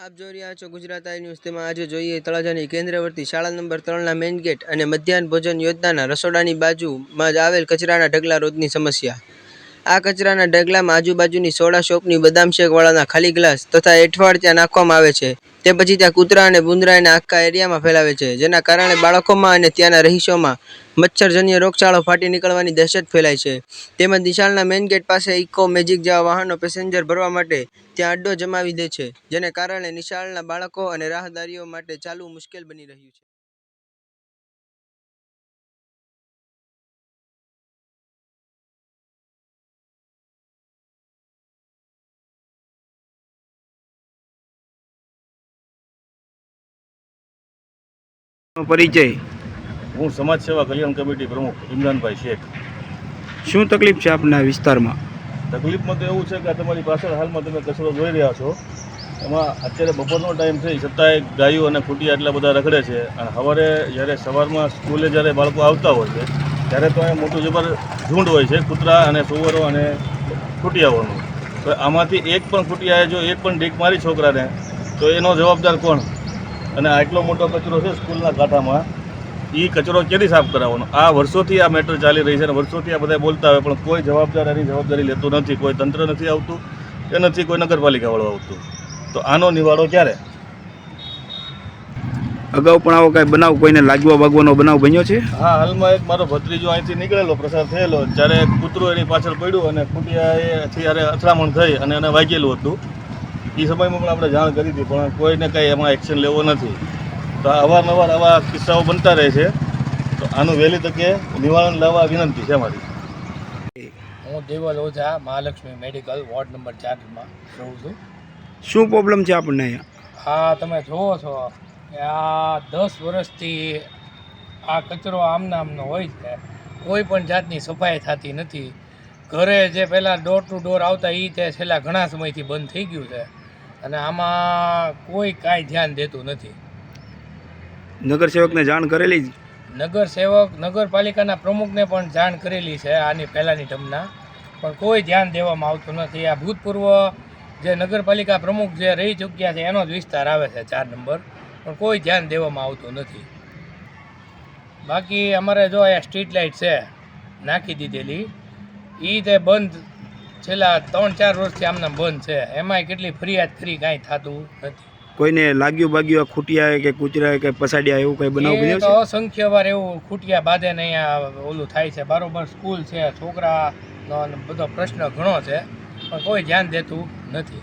આપ જોઈ રહ્યા છો ગુજરાત આઈ ન્યૂઝ. તેમાં આજે જોઈએ તળાજાની કેન્દ્રવર્તી શાળા નંબર ત્રણના મેઇન ગેટ અને મધ્યાહન ભોજન યોજનાના રસોડાની બાજુમાં જ આવેલ કચરાના ઢગલા રોજની સમસ્યા. આ કચરાના ઢગલામાં આજુબાજુની સોડા શોપની બદામ શેકવાળાના ખાલી ગ્લાસ તથા એઠવાડ ત્યાં નાખવામાં આવે છે. તે પછી ત્યાં કૂતરા અને ભૂંદરાને આખા એરિયામાં ફેલાવે છે, જેના કારણે બાળકોમાં અને ત્યાંના રહીશોમાં મચ્છરજન્ય રોગચાળો ફાટી નીકળવાની દહેશત ફેલાય છે. તેમજ નિશાળના મેઇન ગેટ પાસે ઇકો મેજિક જેવા વાહનો પેસેન્જર ભરવા માટે ત્યાં અડ્ડો જમાવી દે છે, જેને કારણે નિશાળના બાળકો અને રાહદારીઓ માટે ચાલવું મુશ્કેલ બની રહ્યું છે. પરિચય. હું સમાજ સેવા કલ્યાણ કમિટી પ્રમુખ ઇમરાનભાઈ શેખ. શું તકલીફ છે આપના વિસ્તારમાં? તકલીફમાં તો એવું છે કે તમારી પાછળ હાલમાં તમે કચરો જોઈ રહ્યા છો. એમાં અત્યારે બપોરનો ટાઈમ છે છતાંય ગાયો અને ખૂટિયા એટલા બધા રખડે છે. અને સવારે જ્યારે સવારમાં સ્કૂલે જ્યારે બાળકો આવતા હોય છે ત્યારે તો અહીંયા મોટું જબર ઝુંડ હોય છે કૂતરા અને સુવરો અને ખૂટિયાઓનું. તો આમાંથી એક પણ ખૂટિયાએ જો એક પણ ડીક મારી છોકરાને તો એનો જવાબદાર કોણ? અને આટલો મોટો કચરો છે સ્કૂલના કાંઠામાં એ કચરો ક્યાંથી સાફ કરાવવાનો? આ વર્ષોથી આ મેટર ચાલી રહી છે અને વર્ષોથી આ બધા બોલતા હોય પણ કોઈ જવાબદાર એની જવાબદારી લેતું નથી કોઈ તંત્ર નથી આવતું કે નથી કોઈ નગરપાલિકાવાળું આવતું. તો આનો નિવાડો ક્યારે? અગાઉ પણ આવો કાંઈ બનાવ કોઈને લાગવા ભાગવાનો બનાવ બન્યો છે? હા હાલમાં એક મારો ભત્રીજો અહીંથી નીકળેલો પ્રસાર થયેલો જ્યારે કૂતરું એની પાછળ પડ્યું અને ખૂટિયાએથી યારે અથડામણ થઈ અને એને વાગેલું હતું એ સમયમાં પણ આપણે જાણ કરી હતી પણ કોઈને કંઈ એમાં એક્શન લેવો નથી. તો આ અવારનવાર આવા કિસ્સાઓ બનતા રહે છે. તો આનું વહેલી તકે નિવારણ લાવવા વિનંતી છે મારી હું Deval Ojha Mahalakshmi medical ward number ચારમાં રહું છું. શું પ્રોબ્લેમ છે આપણને અહીંયા? આ તમે જુઓ છો. કે આ દસ વર્ષથી આ કચરો આમના આમનો હોય છે કોઈ પણ જાતની સફાઈ થતી નથી. ઘરે જે પહેલાં ડોર ટુ ડોર આવતા એ તે છેલ્લા ઘણા સમયથી બંધ થઈ ગયું છે. અને આમાં કોઈ કાંઈ ધ્યાન દેતું નથી. નગરસેવકને જાણ કરેલી જ? નગર નગરપાલિકાના પ્રમુખને પણ જાણ કરેલી છે આની પહેલાંની ટર્મના પણ કોઈ ધ્યાન દેવામાં આવતું નથી. આ ભૂતપૂર્વ જે નગરપાલિકા પ્રમુખ જે રહી ચૂક્યા છે એનો જ વિસ્તાર આવે છે ચાર નંબર. પણ કોઈ ધ્યાન દેવામાં આવતું નથી. બાકી અમારે જો અહીંયા સ્ટ્રીટ લાઇટ છે નાખી દીધેલી. એ તે બંધ છેલ્લા ત્રણ ચાર વર્ષથી આમના બંધ છે. એમાંય કેટલી ફરિયાદ કરી કાંઈ થતું નથી. કોઈને લાગ્યું બાગ્યું આ ખૂટિયા કે કૂતરા કે પસાડિયા એવું કંઈ બનાવ બન્યો છે? અસંખ્ય વાર એવું ખૂટિયા બાંધે ને અહીંયા ઓલું થાય છે. બરોબર સ્કૂલ છે છોકરાનો બધો પ્રશ્ન ઘણો છે. પણ કોઈ ધ્યાન દેતું નથી.